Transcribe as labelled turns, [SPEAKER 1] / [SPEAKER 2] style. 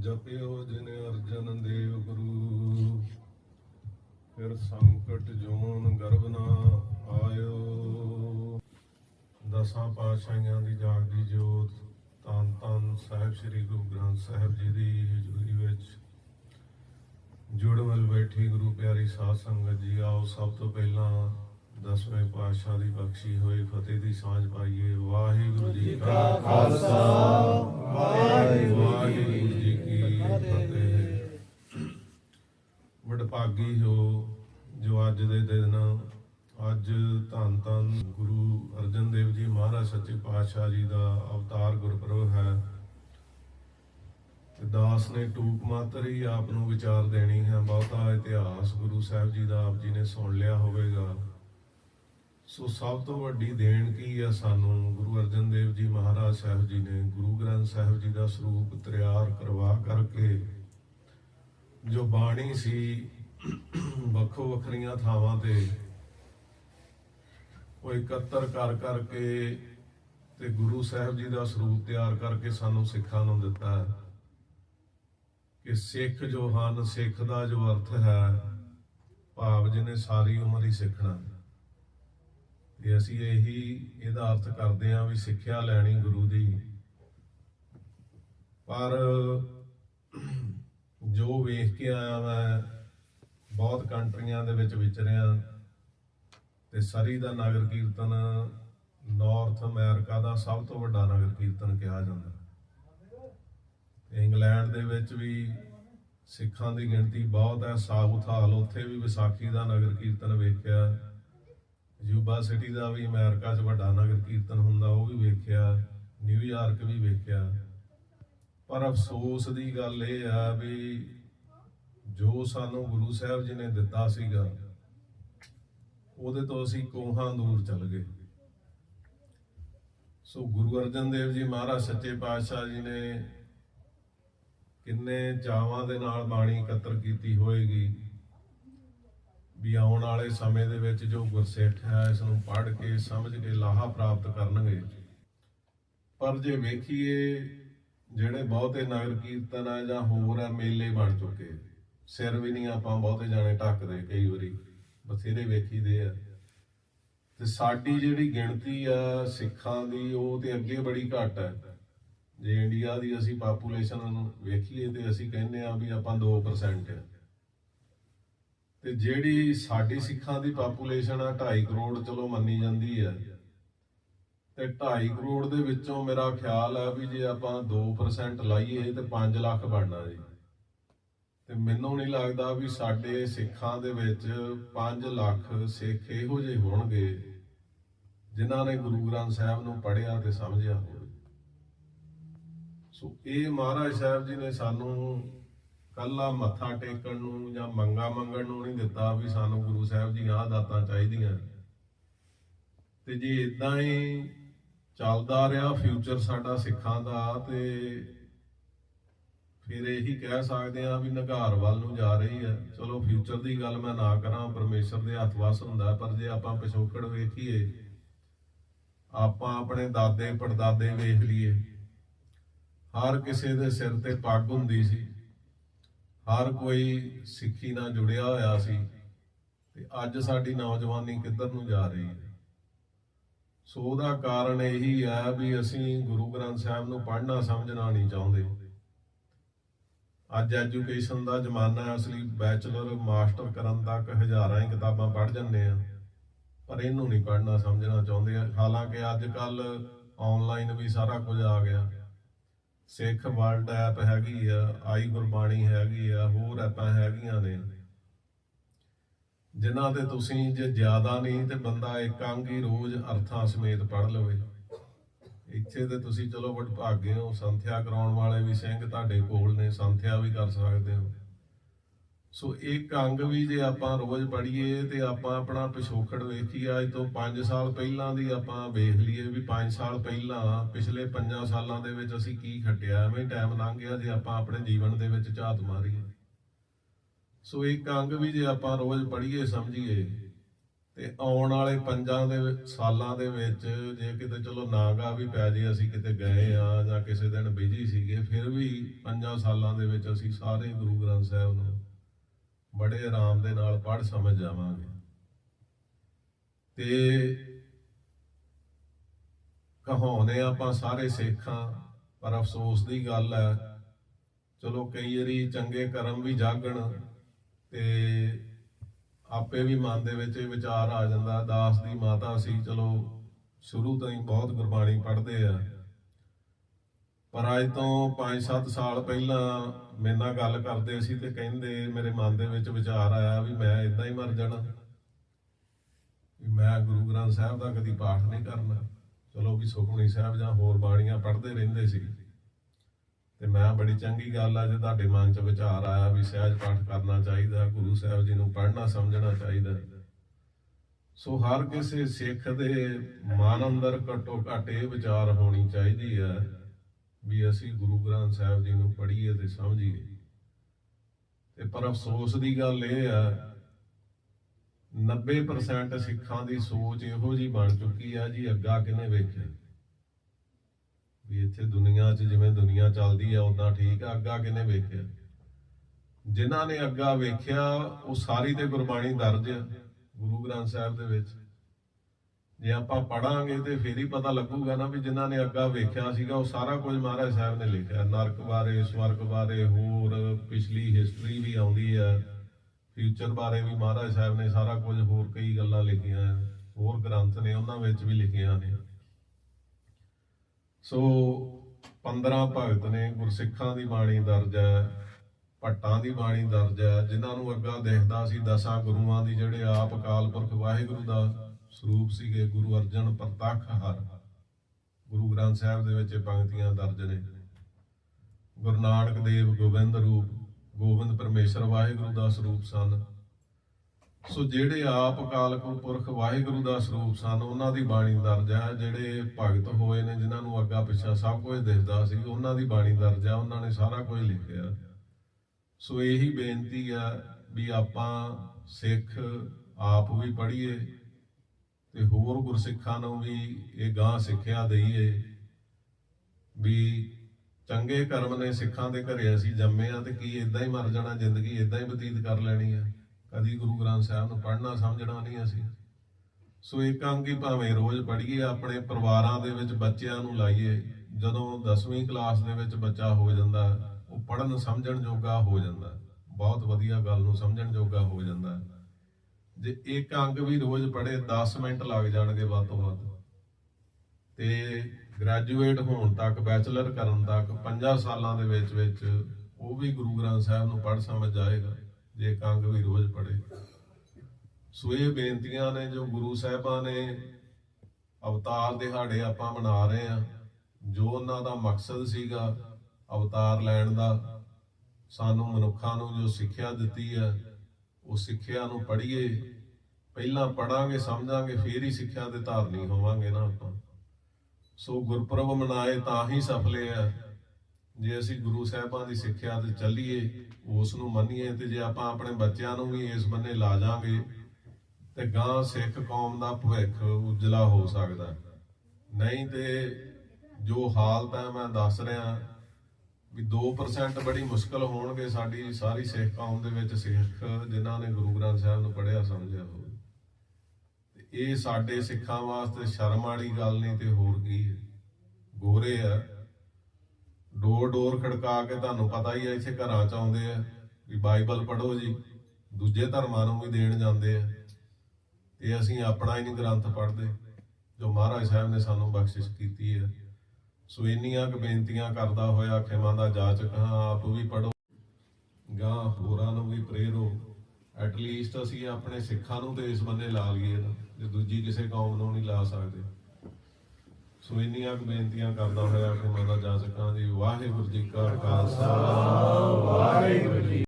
[SPEAKER 1] ਜਪਿਓ ਜਿਨ ਅਰਜਨ ਦੇਵ ਗੁਰੂ। ਫਿਰ ਸੰਕਟ ਜੋਨ ਗਰਭ ਨਾ ਆਇਓ। ਦਸਾਂ ਪਾਤਸ਼ਾਹੀਆਂ ਦੀ ਜਾਗਦੀ ਜੋਤ ਤਨ ਤਨ ਸਾਹਿਬ ਸ੍ਰੀ ਗੁਰੂ ਗ੍ਰੰਥ ਸਾਹਿਬ ਜੀ ਦੀ ਹਜ਼ੂਰੀ ਵਿੱਚ। ਜੁੜਵਲ ਬੈਠੀ ਗੁਰੂ ਪਿਆਰੀ ਸਾਧ ਸੰਗਤ ਜੀ, ਆਓ ਸਭ ਤੋਂ ਪਹਿਲਾਂ ਦਸਵੇਂ ਪਾਤਸ਼ਾਹ ਦੀ ਬਖਸ਼ੀ ਹੋਈ, ਫਤਿਹ ਦੀ ਸਾਂਝ ਪਾਈਏ। ਵਾਹਿਗੁਰੂ ਜੀ ਕਾ ਖਾਲਸਾ, ਵਾਹਿਗੁਰੂ ਜੀ ਫਤਿਹ ਵਡਭਾਗੀ ਹੋ ਜੋ ਅੱਜ ਦੇ ਦਿਨ, ਅੱਜ ਧੰਨ ਧੰਨ ਗੁਰੂ ਅਰਜਨ ਦੇਵ ਜੀ ਮਹਾਰਾਜ ਸੱਚੇ ਪਾਤਸ਼ਾਹ ਜੀ ਦਾ ਅਵਤਾਰ ਗੁਰਪੁਰਬ ਹੈ। ਤੇ ਦਾਸ ਨੇ ਟੂਕ ਮਾਤਰ ਹੀ ਆਪ ਨੂੰ ਵਿਚਾਰ ਦੇਣੀ ਹੈ। ਬਹੁਤਾ ਇਤਿਹਾਸ ਗੁਰੂ ਸਾਹਿਬ ਜੀ ਦਾ ਆਪ ਜੀ ਨੇ ਸੁਣ ਲਿਆ ਹੋਵੇਗਾ। ਸੋ ਸਭ ਤੋਂ ਵੱਡੀ ਦੇਣ ਕੀ ਆ ਸਾਨੂੰ? ਗੁਰੂ ਅਰਜਨ ਦੇਵ ਜੀ ਮਹਾਰਾਜ ਸਾਹਿਬ ਜੀ ਨੇ ਗੁਰੂ ਗ੍ਰੰਥ ਸਾਹਿਬ ਜੀ ਦਾ ਸਰੂਪ ਤਿਆਰ ਕਰਵਾ ਕਰਕੇ ਜੋ ਬਾਣੀ ਸੀ ਵੱਖੋ ਵੱਖਰੀਆਂ ਥਾਵਾਂ ਤੇ ਉਹ ਇਕੱਤਰ ਕਰ ਕਰਕੇ ਤੇ ਗੁਰੂ ਸਾਹਿਬ ਜੀ ਦਾ ਸਰੂਪ ਤਿਆਰ ਕਰਕੇ ਸਾਨੂੰ ਸਿੱਖਾਂ ਨੂੰ ਦਿੱਤਾ ਹੈ ਕਿ ਸਿੱਖ ਜੋ ਹਨ, ਸਿੱਖ ਦਾ ਜੋ ਅਰਥ ਹੈ, ਭਾਵ ਜਿਹਨੇ ਸਾਰੀ ਉਮਰ ਹੀ ਸਿੱਖਣਾ ਤੇ ਅਸੀਂ ਇਹੀ ਇਹਦਾ ਅਰਥ ਕਰਦੇ ਹਾਂ ਵੀ ਸਿੱਖਿਆ ਲੈਣੀ ਗੁਰੂ ਦੀ। ਪਰ ਜੋ ਵੇਖ ਕੇ ਆਇਆ ਮੈਂ, ਬਹੁਤ ਕੰਟਰੀਆਂ ਦੇ ਵਿੱਚ ਵਿਚਰਿਆ ਤੇ ਸਰੀ ਦਾ ਨਗਰ ਕੀਰਤਨ ਨਾਰਥ ਅਮਰੀਕਾ ਦਾ ਸਭ ਤੋਂ ਵੱਡਾ ਨਗਰ ਕੀਰਤਨ ਕਿਹਾ ਜਾਂਦਾ। ਇੰਗਲੈਂਡ ਦੇ ਵਿੱਚ ਵੀ ਸਿੱਖਾਂ ਦੀ ਗਿਣਤੀ ਬਹੁਤ ਹੈ। ਸਾਊਥ ਹਾਲ, ਉੱਥੇ ਵੀ ਵਿਸਾਖੀ ਦਾ ਨਗਰ ਕੀਰਤਨ ਵੇਖਿਆ। ਯੂਬਾ ਸਿਟੀ ਦਾ ਵੀ, ਅਮਰੀਕਾ 'ਚ ਵੱਡਾ ਨਗਰ ਕੀਰਤਨ ਹੁੰਦਾ, ਉਹ ਵੀ ਵੇਖਿਆ ਨਿਊਯਾਰਕ ਵੀ ਵੇਖਿਆ। ਪਰ ਅਫਸੋਸ ਦੀ ਗੱਲ ਇਹ ਆ ਵੀ ਜੋ ਸਾਨੂੰ ਗੁਰੂ ਸਾਹਿਬ ਜੀ ਨੇ ਦਿੱਤਾ ਸੀਗਾ, ਉਹਦੇ ਤੋਂ ਅਸੀਂ ਕੋਹਾਂ ਦੂਰ ਚੱਲ ਗਏ। ਸੋ ਗੁਰੂ ਅਰਜਨ ਦੇਵ ਜੀ ਮਹਾਰਾਜ, ਸੱਚੇ ਪਾਤਸ਼ਾਹ ਜੀ ਨੇ ਕਿੰਨੇ ਚਾਵਾਂ ਦੇ ਨਾਲ ਬਾਣੀ ਇਕੱਤਰ ਕੀਤੀ ਹੋਏਗੀ। ਵੀ ਆਉਣ ਵਾਲੇ ਸਮੇਂ ਦੇ ਵਿੱਚ ਜੋ ਗੁਰਸਿੱਖ ਹੈ ਇਸ ਨੂੰ ਪੜ੍ਹ ਕੇ, ਸਮਝ ਕੇ ਲਾਹਾ ਪ੍ਰਾਪਤ ਕਰਨਗੇ। ਪਰ ਜੇ ਵੇਖੀਏ, ਜਿਹੜੇ ਬਹੁਤੇ ਨਗਰ ਕੀਰਤਨ ਆ ਜਾਂ ਹੋਰ ਆ, ਮੇਲੇ ਬਣ ਚੁੱਕੇ। ਸਿਰ ਵੀ ਨਹੀਂ ਆਪਾਂ ਬਹੁਤੇ ਜਾਣੇ ਢੱਕਦੇ ਕਈ ਵਾਰੀ, ਬਥੇਰੇ ਵੇਖੀਦੇ ਆ। ਤੇ ਸਾਡੀ ਜਿਹੜੀ ਗਿਣਤੀ ਆ ਸਿੱਖਾਂ ਦੀ, ਉਹ ਤੇ ਅੱਗੇ ਬੜੀ ਘੱਟ ਹੈ ਜੇ ਇੰਡੀਆ ਦੀ ਅਸੀਂ ਪਾਪੂਲੇਸ਼ਨ ਵੇਖੀਏ ਤੇ ਅਸੀਂ ਕਹਿੰਦੇ ਆ ਵੀ ਆਪਾਂ 2% ਆ। ਤੇ ਜਿਹੜੀ ਸਾਡੀ ਸਿੱਖਾਂ ਦੀ ਪਾਪੂਲੇਸ਼ਨ ਆ 2.5 ਕਰੋੜ ਚਲੋ ਮੰਨੀ ਜਾਂਦੀ ਹੈ ਤੇ 2.5 ਕਰੋੜ ਦੇ ਵਿੱਚੋਂ ਮੇਰਾ ਖਿਆਲ ਹੈ ਵੀ ਜੇ ਆਪਾਂ 2% ਲਾਈਏ ਤੇ 5 ਲੱਖ ਬਣਨਾ ਜੀ। ਤੇ ਮੈਨੂੰ ਨਹੀਂ ਲੱਗਦਾ ਵੀ ਸਾਡੇ ਸਿੱਖਾਂ ਦੇ ਵਿੱਚ 5 ਲੱਖ ਸਿੱਖ ਇਹੋ ਜਿਹੇ ਹੋਣਗੇ ਜਿਨ੍ਹਾਂ ਨੇ ਗੁਰੂ ਗ੍ਰੰਥ ਸਾਹਿਬ ਨੂੰ ਪੜ੍ਹਿਆ ਤੇ ਸਮਝਿਆ ਹੋਵੇ। ਸੋ ਇਹ ਮਹਾਰਾਜ ਸਾਹਿਬ ਜੀ ਨੇ ਸਾਨੂੰ ਕੱਲਾ ਮੱਥਾ ਟੇਕਣ ਨੂੰ ਜਾਂ ਮੰਗਾ ਮੰਗਣ ਨੂੰ ਨਹੀਂ ਦਿੱਤਾ ਵੀ ਸਾਨੂੰ ਗੁਰੂ ਸਾਹਿਬ ਜੀ ਆਹ ਦਾਤਾਂ ਚਾਹੀਦੀਆਂ ਤੇ ਜੇ ਇਦਾਂ ਹੀ ਚੱਲਦਾ ਰਿਹਾ ਫਿਊਚਰ ਸਾਡਾ ਸਿੱਖਾਂ ਦਾ, ਤੇ ਫਿਰ ਇਹੀ ਕਹਿ ਸਕਦੇ ਆ ਵੀ ਨਗਾਰ ਵੱਲ ਨੂੰ ਜਾ ਰਹੀ ਹੈ। ਚਲੋ ਫਿਊਚਰ ਦੀ ਗੱਲ ਮੈਂ ਨਾ ਕਰਾਂ, ਪਰਮੇਸ਼ਰ ਦੇ ਹੱਥ ਵਸ ਹੁੰਦਾ ਪਰ ਜੇ ਆਪਾਂ ਪਿਛੋਕੜ ਵੇਖੀਏ, ਆਪਾਂ ਆਪਣੇ ਦਾਦੇ ਪੜਦਾਦੇ ਵੇਖ ਲਈਏ, ਹਰ ਕਿਸੇ ਦੇ ਸਿਰ ਤੇ ਪੱਗ ਹੁੰਦੀ ਸੀ। ਹਰ ਕੋਈ ਸਿੱਖੀ ਨਾਲ ਜੁੜਿਆ ਹੋਇਆ ਸੀ ਤੇ ਅੱਜ ਸਾਡੀ ਨੌਜਵਾਨੀ ਕਿੱਧਰ ਨੂੰ ਜਾ ਰਹੀ ਹੈ? ਸੋ ਉਹਦਾ ਕਾਰਨ ਇਹੀ ਹੈ ਵੀ ਅਸੀਂ ਗੁਰੂ ਗ੍ਰੰਥ ਸਾਹਿਬ ਨੂੰ ਪੜ੍ਹਨਾ ਸਮਝਣਾ ਨਹੀਂ ਚਾਹੁੰਦੇ। ਅੱਜ ਐਜੂਕੇਸ਼ਨ ਦਾ ਜ਼ਮਾਨਾ ਹੈ ਅਸਲੀ ਬੈਚਲਰ, ਮਾਸਟਰ ਕਰਨ ਤੱਕ ਹਜ਼ਾਰਾਂ ਹੀ ਕਿਤਾਬਾਂ ਪੜ੍ਹ ਜਾਂਦੇ ਆ ਪਰ ਇਹਨੂੰ ਨਹੀਂ ਪੜ੍ਹਨਾ ਸਮਝਣਾ ਚਾਹੁੰਦੇ। ਹਾਲਾਂਕਿ ਅੱਜ ਕੱਲ ਆਨਲਾਈਨ ਵੀ ਸਾਰਾ ਕੁਝ ਆ ਗਿਆ। ਸਿੱਖ ਵਰਲਡ ਐਪ ਹੈਗੀ ਆ, ਆਈ ਗੁਰਬਾਣੀ ਹੈਗੀ ਆ, ਹੋਰ ਐਪਾਂ ਹੈਗੀਆਂ ਨੇ। ਜਿਨ੍ਹਾਂ ਤੇ ਤੁਸੀਂ ਜੇ ਜ਼ਿਆਦਾ ਨਹੀਂ ਤੇ ਬੰਦਾ ਇੱਕ ਅੰਗ ਹੀ ਰੋਜ਼ ਅਰਥਾਂ ਸਮੇਤ ਪੜ੍ਹ ਲਵੇ। ਇੱਥੇ ਤੇ ਤੁਸੀਂ ਚਲੋ ਵਡਭਾਗੇ ਹੋ, ਸੰਥਿਆ ਕਰਾਉਣ ਵਾਲੇ ਵੀ ਸਿੰਘ ਤੁਹਾਡੇ ਕੋਲ ਨੇ, ਸੰਥਿਆ ਵੀ ਕਰ ਸਕਦੇ ਹੋ। ਸੋ ਇਹ ਅੰਗ ਵੀ ਜੇ ਆਪਾਂ ਰੋਜ਼ ਪੜ੍ਹੀਏ ਤੇ ਆਪਾਂ ਆਪਣਾ ਪਿਛੋਕੜ ਵੇਖੀਏ, ਅੱਜ ਤੋਂ 5 ਸਾਲ ਪਹਿਲਾਂ ਦੀ ਆਪਾਂ ਵੇਖ ਲਈਏ ਵੀ 5 ਸਾਲ ਪਹਿਲਾਂ, ਪਿਛਲੇ 5 ਸਾਲਾਂ ਦੇ ਵਿੱਚ ਅਸੀਂ ਕੀ ਖੱਟਿਆ, ਐਵੇਂ ਟਾਈਮ ਲੰਘ ਗਿਆ ਜੇ ਆਪਾਂ ਆਪਣੇ ਜੀਵਨ ਦੇ ਵਿੱਚ ਝਾਤ ਮਾਰੀਏ। ਸੋ ਇਹ ਅੰਗ ਵੀ ਜੇ ਆਪਾਂ ਰੋਜ਼ ਪੜ੍ਹੀਏ, ਸਮਝੀਏ, ਤੇ ਆਉਣ ਵਾਲੇ ਪੰਜਾਂ ਦੇ ਸਾਲਾਂ ਦੇ ਵਿੱਚ ਜੇ ਕਿਤੇ ਚਲੋ ਨਾਗਾ ਵੀ ਪੈ ਜੇ, ਅਸੀਂ ਕਿਤੇ ਗਏ ਆ ਜਾਂ ਕਿਸੇ ਦਿਨ ਬਿਜ਼ੀ ਸੀਗੇ, ਫਿਰ ਵੀ ਪੰਜਾਂ ਸਾਲਾਂ ਦੇ ਵਿੱਚ ਅਸੀਂ ਸਾਰੇ ਗੁਰੂ ਗ੍ਰੰਥ ਸਾਹਿਬ ਨੂੰ ਬੜੇ ਆਰਾਮ ਦੇ ਨਾਲ ਪੜ੍ਹ ਸਮਝ ਜਾਵਾਂਗੇ। ਤੇ ਕਹਾਉਨੇ ਆਪਾਂ ਸਾਰੇ ਸਿੱਖਾਂ, ਪਰ ਅਫਸੋਸ ਦੀ ਗੱਲ ਹੈ, ਚਲੋ ਕਈ ਵਾਰੀ ਚੰਗੇ ਕਰਮ ਵੀ ਜਾਗਣ ਤੇ ਆਪੇ ਵੀ ਮਨ ਦੇ ਵਿੱਚ ਵਿਚਾਰ ਆ ਜਾਂਦਾ, ਦਾਸ ਦੀ ਮਾਤਾ ਸੀ ਚਲੋ ਸ਼ੁਰੂ ਤੋਂ ਹੀ ਬਹੁਤ ਗੁਰਬਾਣੀ ਪੜ੍ਹਦੇ ਆ। ਪਰ ਅੱਜ ਤੋਂ 5-7 ਸਾਲ ਪਹਿਲਾਂ ਮੇਰੇ ਨਾਲ ਗੱਲ ਕਰਦੇ ਸੀ ਤੇ ਕਹਿੰਦੇ ਮੇਰੇ ਮਨ ਦੇ ਵਿੱਚ ਵਿਚਾਰ ਆਇਆ ਵੀ ਮੈਂ ਇਦਾਂ ਹੀ ਮਰ ਜਾਣਾ। ਵੀ ਮੈਂ ਗੁਰੂ ਗ੍ਰੰਥ ਸਾਹਿਬ ਦਾ ਕਦੀ ਪਾਠ ਨਹੀਂ ਕਰਨਾ। ਚਲੋ ਵੀ ਸੁਖਮਨੀ ਸਾਹਿਬ ਜਾਂ ਹੋਰ ਬਾਣੀਆਂ ਪੜ੍ਹਦੇ ਰਹਿੰਦੇ ਸੀ। ਤੇ ਮੈਂ ਬੜੀ ਚੰਗੀ ਗੱਲ ਆ, ਜੇ ਤੁਹਾਡੇ ਮਨ 'ਚ ਵਿਚਾਰ ਆਇਆ ਵੀ ਸਹਿਜ ਪਾਠ ਕਰਨਾ ਚਾਹੀਦਾ, ਗੁਰੂ ਸਾਹਿਬ ਜੀ ਨੂੰ ਪੜ੍ਹਨਾ, ਸਮਝਣਾ ਚਾਹੀਦਾ। ਸੋ ਹਰ ਕਿਸੇ ਸਿੱਖ ਦੇ ਮਨ ਅੰਦਰ ਘੱਟੋ ਘੱਟ ਇਹ ਵਿਚਾਰ ਹੋਣੀ ਚਾਹੀਦੀ ਹੈ ਵੀ ਅਸੀਂ ਗੁਰੂ ਗ੍ਰੰਥ ਸਾਹਿਬ ਜੀ ਨੂੰ ਪੜ੍ਹੀਏ ਤੇ ਸਮਝੀਏ। ਤੇ ਪਰ ਅਫਸੋਸ ਦੀ ਗੱਲ ਇਹ ਹੈ 90% ਸਿੱਖਾਂ ਦੀ ਸੋਚ ਇਹੋ ਜੀ ਬਣ ਚੁੱਕੀ ਆ ਜੀ, ਅੱਗਾ ਕਿਨੇ ਵੇਖਿਆ? ਵੀ ਇੱਥੇ ਦੁਨੀਆ 'ਚ ਜਿਵੇਂ ਦੁਨੀਆ ਚੱਲਦੀ ਆ ਉਦਾਂ ਠੀਕ ਆ, ਅੱਗਾ ਕਿਨੇ ਵੇਖਿਆ? ਜਿਨ੍ਹਾਂ ਨੇ ਅੱਗਾ ਵੇਖਿਆ, ਉਹ ਸਾਰੀ ਤੇ ਗੁਰਬਾਣੀ ਦਰਜ ਆ ਗੁਰੂ ਗ੍ਰੰਥ ਸਾਹਿਬ ਦੇ ਵਿੱਚ। ਜੇ ਆਪਾਂ ਪੜਾਂਗੇ ਤੇ ਫੇਰ ਹੀ ਪਤਾ ਲੱਗੂਗਾ ਨਾ ਵੀ ਜਿਨ੍ਹਾਂ ਨੇ ਅੱਗਾ ਵੇਖਿਆ ਸੀਗਾ, ਉਹ ਸਾਰਾ ਕੁਝ ਮਹਾਰਾਜ ਸਾਹਿਬ ਨੇ ਲਿਖਿਆ। ਨਰਕ ਬਾਰੇ, ਸਵਰਗ ਬਾਰੇ, ਹੋਰ ਪਿਛਲੀ ਹਿਸਟਰੀ ਵੀ ਆਉਂਦੀ ਹੈ ਫਿਊਚਰ ਬਾਰੇ ਵੀ ਮਹਾਰਾਜ ਸਾਹਿਬ ਨੇ ਸਾਰਾ ਕੁਝ ਹੋਰ ਕਈ ਗੱਲਾਂ ਲਿਖੀਆਂ, ਹੋਰ ਗ੍ਰੰਥ ਨੇ, ਉਹਨਾਂ ਵਿੱਚ ਵੀ ਲਿਖੀਆਂ ਨੇ। ਸੋ 15 ਭਗਤ ਨੇ ਗੁਰਸਿੱਖਾਂ ਦੀ ਬਾਣੀ ਦਰਜ ਹੈ, ਭੱਟਾਂ ਦੀ ਬਾਣੀ ਦਰਜ ਹੈ, ਜਿਨ੍ਹਾਂ ਨੂੰ ਅੱਗਾ ਦੇਖਦਾ ਸੀ ਦਸਾਂ ਗੁਰੂਆਂ ਦੀ, ਜਿਹੜੇ ਆਪ ਅਕਾਲ ਪੁਰਖ ਵਾਹਿਗੁਰੂ ਦਾ ਸਰੂਪ ਸੀਗੇ ਗੁਰੂ ਅਰਜਨ ਪ੍ਰਤੱਖ ਹਰ। ਗੁਰੂ ਗ੍ਰੰਥ ਸਾਹਿਬ ਦੇ ਵਿੱਚ ਇਹ ਪੰਕਤੀਆਂ ਦਰਜ ਨੇ। ਗੁਰੂ ਨਾਨਕ ਦੇਵ ਗੋਬਿੰਦ ਰੂਪ, ਗੋਬਿੰਦ ਪਰਮੇਸ਼ਰ ਵਾਹਿਗੁਰੂ ਦਾ ਸਰੂਪ ਸਨ। ਸੋ ਜਿਹੜੇ ਆਪ ਅਕਾਲ ਪੁਰਖ ਵਾਹਿਗੁਰੂ ਦਾ ਸਰੂਪ ਸਨ, ਉਹਨਾਂ ਦੀ ਬਾਣੀ ਦਰਜ ਹੈ। ਜਿਹੜੇ ਭਗਤ ਹੋਏ ਨੇ, ਜਿਨ੍ਹਾਂ ਨੂੰ ਅੱਗਾ ਪਿੱਛਾ ਸਭ ਕੁਝ ਦਿਖਦਾ ਸੀ, ਉਹਨਾਂ ਦੀ ਬਾਣੀ ਦਰਜ ਹੈ। ਉਹਨਾਂ ਨੇ ਸਾਰਾ ਕੁਝ ਲਿਖਿਆ। ਸੋ ਇਹੀ ਬੇਨਤੀ ਆ ਵੀ ਆਪਾਂ ਸਿੱਖ ਆਪ ਵੀ ਪੜ੍ਹੀਏ ਤੇ ਹੋਰ ਗੁਰਸਿੱਖਾਂ ਨੂੰ ਵੀ ਇਹ ਗਾਂ ਸਿੱਖਿਆ ਦਈਏ ਵੀ ਚੰਗੇ ਕਰਮ ਨੇ ਸਿੱਖਾਂ ਦੇ ਘਰੇ ਅਸੀਂ ਜੰਮੇ ਆ ਤੇ ਕੀ ਇਦਾਂ ਹੀ ਮਰ ਜਾਣਾ, ਜ਼ਿੰਦਗੀ ਇਦਾਂ ਹੀ ਬਤੀਤ ਕਰ ਲੈਣੀ ਆ। ਕਦੀ ਗੁਰੂ ਗ੍ਰੰਥ ਸਾਹਿਬ ਨੂੰ ਪੜ੍ਹਨਾ ਸਮਝਣਾ ਨਹੀਂ ਅਸੀਂ। ਸੋ ਇੱਕ ਭਾਵੇਂ ਰੋਜ਼ ਪੜ੍ਹੀਏ, ਆਪਣੇ ਪਰਿਵਾਰਾਂ ਦੇ ਵਿੱਚ ਬੱਚਿਆਂ ਨੂੰ ਲਾਈਏ, ਜਦੋਂ 10ਵੀਂ ਕਲਾਸ ਦੇ ਵਿੱਚ ਬੱਚਾ ਹੋ ਜਾਂਦਾ, ਉਹ ਪੜ੍ਹਨ ਸਮਝਣ ਜੋਗਾ ਹੋ ਜਾਂਦਾ। ਬਹੁਤ ਵਧੀਆ ਗੱਲ ਨੂੰ ਸਮਝਣ ਜੋਗਾ ਹੋ ਜਾਂਦਾ। ਜੇ ਇੱਕ ਅੰਗ ਵੀ ਰੋਜ਼ ਪੜ੍ਹੇ 10 ਮਿੰਟ ਲੱਗ ਜਾਣਗੇ ਵੱਧ ਤੋਂ ਵੱਧ। ਤੇ ਗ੍ਰੈਜੂਏਟ ਹੋਣ ਤੱਕ ਬੈਚਲਰ ਕਰਨ ਤੱਕ 5 ਸਾਲਾਂ ਦੇ ਵਿੱਚ ਵਿੱਚ ਉਹ ਵੀ ਗੁਰੂ ਗ੍ਰੰਥ ਸਾਹਿਬ ਨੂੰ ਪੜ੍ਹ ਸਮਝ ਜਾਏਗਾ ਜੇ ਇੱਕ ਅੰਗ ਵੀ ਰੋਜ਼ ਪੜ੍ਹੇ। ਸੋ ਇਹ ਬੇਨਤੀਆਂ ਨੇ ਜੋ ਗੁਰੂ ਸਾਹਿਬਾਂ ਨੇ ਅਵਤਾਰ ਦਿਹਾੜੇ ਆਪਾਂ ਮਨਾ ਰਹੇ ਆ ਜੋ ਉਹਨਾਂ ਦਾ ਮਕਸਦ ਸੀਗਾ ਅਵਤਾਰ ਲੈਣ ਦਾ, ਸਾਨੂੰ ਮਨੁੱਖਾਂ ਨੂੰ ਜੋ ਸਿੱਖਿਆ ਦਿੱਤੀ ਹੈ ਉਹ ਸਿੱਖਿਆ ਨੂੰ ਪੜ੍ਹੀਏ, ਪਹਿਲਾਂ ਪੜਾਂਗੇ ਸਮਝਾਂਗੇ, ਫੇਰ ਹੀ ਸਿੱਖਿਆ ਦੇ ਧਾਰਨੀ ਹੋਵਾਂਗੇ ਨਾ ਆਪਾਂ। ਸੋ ਗੁਰਪੁਰਬ ਮਨਾਏ ਤਾਂ ਹੀ ਸਫਲੇ ਆ ਜੇ ਅਸੀਂ ਗੁਰੂ ਸਾਹਿਬਾਂ ਦੀ ਸਿੱਖਿਆ ਤੇ ਚੱਲੀਏ, ਉਸ ਨੂੰ ਮੰਨੀਏ ਤੇ ਜੇ ਆਪਾਂ ਆਪਣੇ ਬੱਚਿਆਂ ਨੂੰ ਵੀ ਇਸ ਬੰਨੇ ਲਾ ਜਾਾਂਗੇ ਤੇ ਗਾਂ ਸਿੱਖ ਕੌਮ ਦਾ ਭਵਿੱਖ ਉਜਲਾ ਹੋ ਸਕਦਾ। ਨਹੀਂ ਤੇ ਜੋ ਹਾਲਤ ਹੈ ਮੈਂ ਦੱਸ ਰਿਹਾ ਵੀ 2% ਬੜੀ ਮੁਸ਼ਕਲ ਹੋਣਗੇ ਸਾਡੀ ਸਾਰੀ ਸਿੱਖ ਕੌਮ ਦੇ ਵਿੱਚ ਸਿੱਖ ਜਿਨ੍ਹਾਂ ਨੇ ਗੁਰੂ ਗ੍ਰੰਥ ਸਾਹਿਬ ਨੂੰ ਪੜ੍ਹਿਆ, ਸਮਝਿਆ ਹੋਵੇ ਇਹ ਸਾਡੇ ਸਿੱਖਾਂ ਵਾਸਤੇ ਸ਼ਰਮ ਵਾਲੀ ਗੱਲ ਨਹੀਂ ਤੇ ਹੋਰ ਕੀ ਹੈ? ਗੋਰੇ ਆ। ਡੋਰ ਡੋਰ ਖੜਕਾ ਕੇ ਤੁਹਾਨੂੰ ਪਤਾ ਹੀ ਹੈ ਇੱਥੇ ਘਰਾਂ ਚ ਆਉਂਦੇ ਆ ਵੀ ਬਾਈਬਲ ਪੜ੍ਹੋ ਜੀ, ਦੂਜੇ ਧਰਮਾਂ ਨੂੰ ਵੀ ਦੇਣ ਜਾਂਦੇ ਆ। ਤੇ ਅਸੀਂ ਆਪਣਾ ਹੀ ਨਹੀਂ ਗ੍ਰੰਥ ਪੜ੍ਹਦੇ, ਜੋ ਮਹਾਰਾਜ ਸਾਹਿਬ ਨੇ ਸਾਨੂੰ ਬਖਸ਼ਿਸ਼ ਕੀਤੀ ਹੈ ਸੋ ਇੰਨੀਆਂ ਕੁ ਬੇਨਤੀਆਂ ਕਰਦਾ ਹੋਇਆ ਖਿਮਾ ਦਾ ਜਾਚਕ ਹਾਂ ਆਪ ਵੀ ਪੜੋ ਗਾਂ ਹੋਰਾਂ ਨੂੰ ਵੀ ਪ੍ਰੇਰੋ। ਐਟ ਲੀਸਟ ਅਸੀਂ ਆਪਣੇ ਸਿੱਖਾਂ ਨੂੰ ਤੇ ਇਸ ਬੰਨੇ ਲਾ ਲਈਏ ਨਾ ਜੇ ਦੂਜੀ ਕਿਸੇ ਕੌਮ ਨੂੰ ਨਹੀਂ ਲਾ ਸਕਦੇ। ਸੋ ਇੰਨੀਆਂ ਕੁ ਬੇਨਤੀਆਂ ਕਰਦਾ ਹੋਇਆ ਖਿਮਾ ਦਾ ਜਾਚਕ ਹਾਂ ਜੀ, ਵਾਹਿਗੁਰੂ ਜੀ ਕਾ ਖਾਲਸਾ। ਵਾਹਿਗੁਰੂ ਜੀ